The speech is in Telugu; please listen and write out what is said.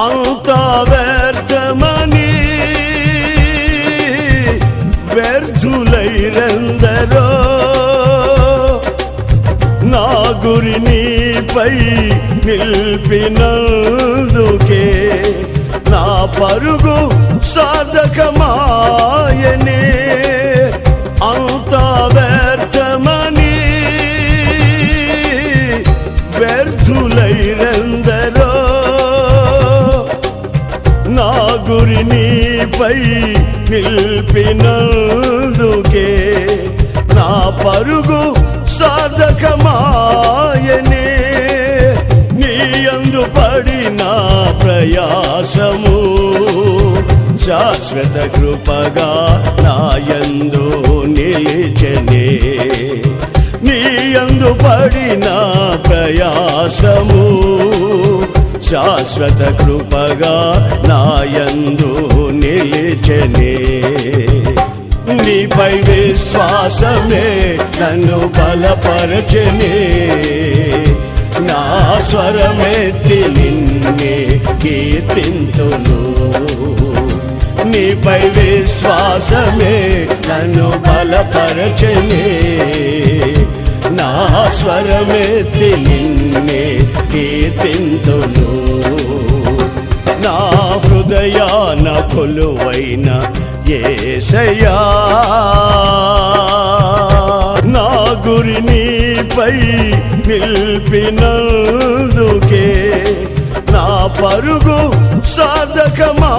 అంత వ్యర్థమని వ్యర్థులైరందరో నా గురి నీపై నిల్పినందుకే నా పరుగు సాధకమాయనే అంత వ్యర్థమని వ్యర్థులైరందరో గురి నీపై నిల్పినందుకే నా పరుగు సాధకమాయనే. నీ అందు పడిన ప్రయాసము శాశ్వత కృపగా నాయందు నిలిచనే. నీ అందు పడిన ప్రయాసము శాశ్వత కృపగా నాయందు నిలిచనే. నీపై విశ్వాసమే నన్ను బలపరచనే. నా స్వరమెత్తి నిన్నే కీర్తింతును. నీపై విశ్వాసమే నన్ను బలపరచనే. నా స్వరమెత్తి నిన్నే కీర్తింతును నా హృదయాన కొలువైన ఏషయా నా గురిని పై నిల్పినందుకే నా పరుగు సాధకమా